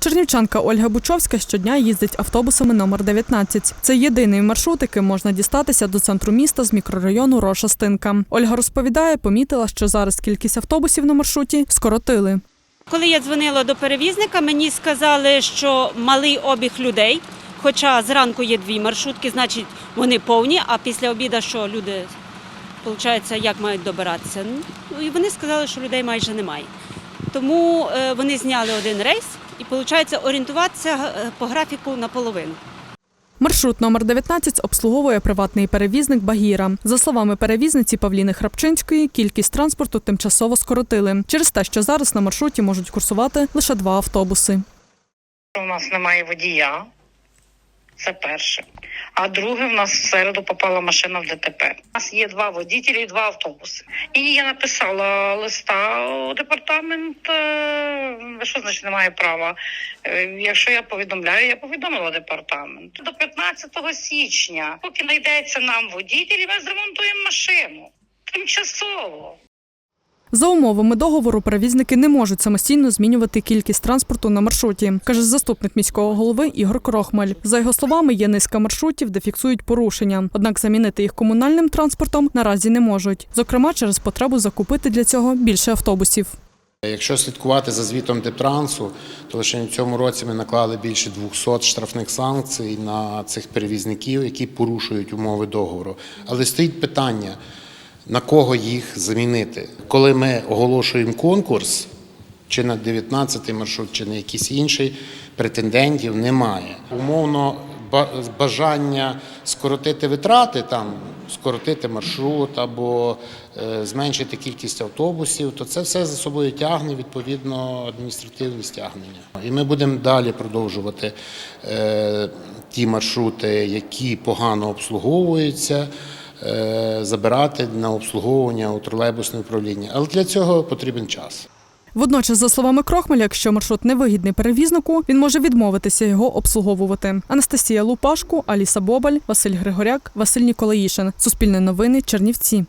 Чернівчанка Ольга Бучовська щодня їздить автобусами номер 19. Це єдиний маршрут, яким можна дістатися до центру міста з мікрорайону Роша-Стинка. Ольга розповідає, помітила, що зараз кількість автобусів на маршруті скоротили. Коли я дзвонила до перевізника, мені сказали, що малий обіг людей. Хоча зранку є дві маршрутки, значить вони повні, а після обіду що люди, виходить, як мають добиратися? Ну, і вони сказали, що людей майже немає. Тому е, вони зняли один рейс і, виходить, орієнтуватися е, по графіку наполовину. Маршрут номер 19 обслуговує приватний перевізник Багіра. За словами перевізниці Павліни Храпчинської, кількість транспорту тимчасово скоротили через те, що зараз на маршруті можуть курсувати лише два автобуси. У нас немає водія. Це перше. А друге, в нас в середу попала машина в ДТП. У нас є два водітелі і два автобуси. І я написала листа у департамент. е, Що значить немає права? Е, Якщо я повідомляю, я повідомила департамент. До 15 січня, поки знайдеться нам водітель, ми зремонтуємо машину. Тимчасово. За умовами договору перевізники не можуть самостійно змінювати кількість транспорту на маршруті, каже заступник міського голови Ігор Крохмаль. За його словами, є низка маршрутів, де фіксують порушення. Однак замінити їх комунальним транспортом наразі не можуть. Зокрема, через потребу закупити для цього більше автобусів. Якщо слідкувати за звітом Дептрансу, то лише в цьому році ми наклали більше 200 штрафних санкцій на цих перевізників, які порушують умови договору. Але стоїть питання, на кого їх замінити. Коли ми оголошуємо конкурс, чи на 19-й маршрут, чи на якийсь інший, претендентів немає. Умовно, ба- бажання скоротити витрати, там, скоротити маршрут або е, зменшити кількість автобусів, то це все за собою тягне відповідно адміністративні стягнення. І ми будемо далі продовжувати е, ті маршрути, які погано обслуговуються. Е, Забирати на обслуговування у тролейбусне управління, але для цього потрібен час. Водночас, за словами Крохмеля, якщо маршрут невигідний перевізнику, він може відмовитися його обслуговувати. Анастасія Лупашку, Аліса Бобаль, Василь Григоряк, Василь Ніколаїшин. Суспільне новини, Чернівці.